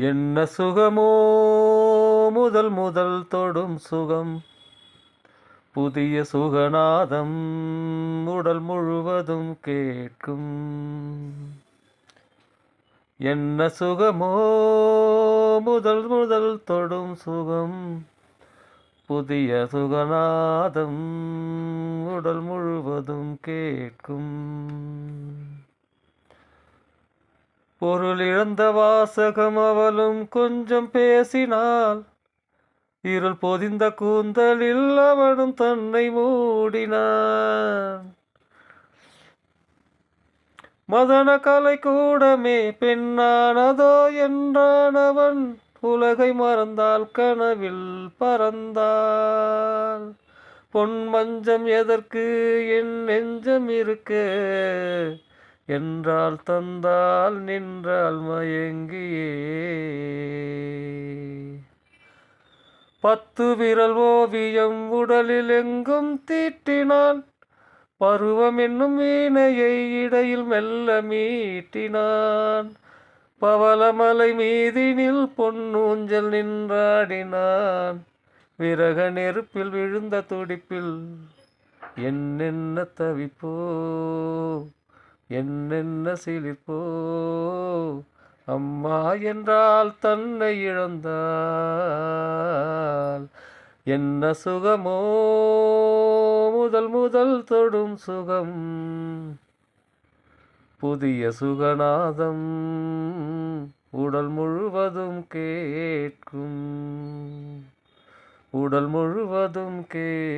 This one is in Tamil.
என்ன சுகமோ முதல் முதல் தொடும் சுகம். புதிய சுகநாதம் உடல் முழுவதும் கேட்கும். என்ன சுகமோ முதல் முதல் தொடும் சுகம். புதிய சுகநாதம் உடல் முழுவதும் கேட்கும். பொருள் இழந்த வாசகம் அவளும் கொஞ்சம் பேசினாள். இருள் பொதிந்த கூந்தலில் அவனும் தன்னை மூடினான். மதன கலை கூடமே பெண்ணானதோ என்றான் அவன். உலகை மறந்தால் கனவில் பறந்தாள். பொன் மஞ்சம் எதற்கு? என் நெஞ்சம் இருக்கு. என்றால் தந்தால் நின்றால் மயங்கியே. பத்து விரல் ஓவியம் உடலில் எங்கும் தீட்டினான். பருவம் என்னும் வீணையை இடையில் மெல்ல மீட்டினான். பவளமலை மீதினில் பொன்னூஞ்சல் நின்றாடினான். விறக நெருப்பில் விழுந்த துடிப்பில் என்னென்ன தவிப்போ. என்னென்ன சிலிப்போ அம்மா என்றால் தன்னை இழந்தால் என்ன சுகமோ முதல் முதல் தொடும் சுகம். புதிய சுகநாதம் உடல் முழுவதும் கேட்கும். உடல் முழுவதும் கே